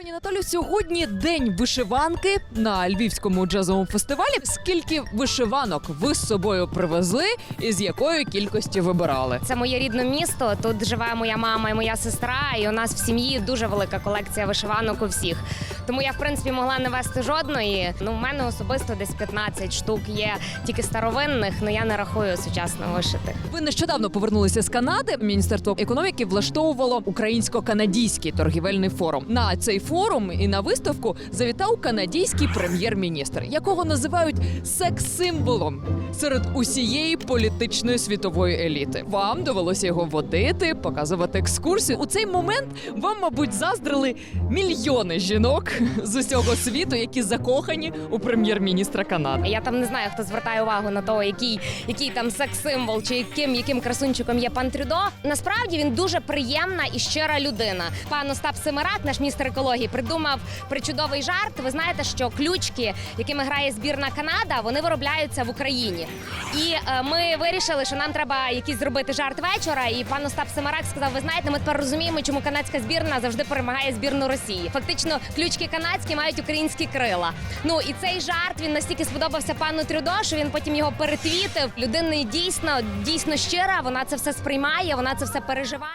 Пані Наталю, сьогодні день вишиванки на львівському джазовому фестивалі. Скільки вишиванок ви з собою привезли і з якої кількості вибирали? Це моє рідне місто. Тут живе моя мама і моя сестра. І у нас в сім'ї дуже велика колекція вишиванок у всіх. Тому я в принципі могла не вести жодної. Ну, в мене особисто десь 15 штук є тільки старовинних, але я не рахую сучасно вишитих. Ви нещодавно повернулися з Канади. Міністерство економіки влаштовувало українсько-канадійський торгівельний форум. На цей форум і на виставку завітав канадійський прем'єр-міністр, якого називають секс-символом серед усієї політичної світової еліти. Вам довелося його водити, показувати екскурсію. У цей момент вам, мабуть, заздрили мільйони жінок з усього світу, які закохані у прем'єр-міністра Канади. Я там не знаю, хто звертає увагу на того, який, який там секс-символ чи яким, яким красунчиком є пан Трюдо. Насправді він дуже приємна і щира людина. Пан Остап Семирак, наш міністр екології, придумав причудовий жарт. Ви знаєте, що ключки, якими грає збірна Канада, вони виробляються в Україні. І е, ми вирішили, що нам треба якийсь зробити жарт вечора. І пан Остап Семирак сказав: Ви знаєте, ми тепер розуміємо, чому канадська збірна завжди перемагає збірну Росії. Фактично, ключки канадські мають українські крила. Ну і цей жарт він настільки сподобався пану Трюдо, що він потім його перетвітив. Людина дійсно дійсно щира. Вона це все сприймає, вона це все переживає.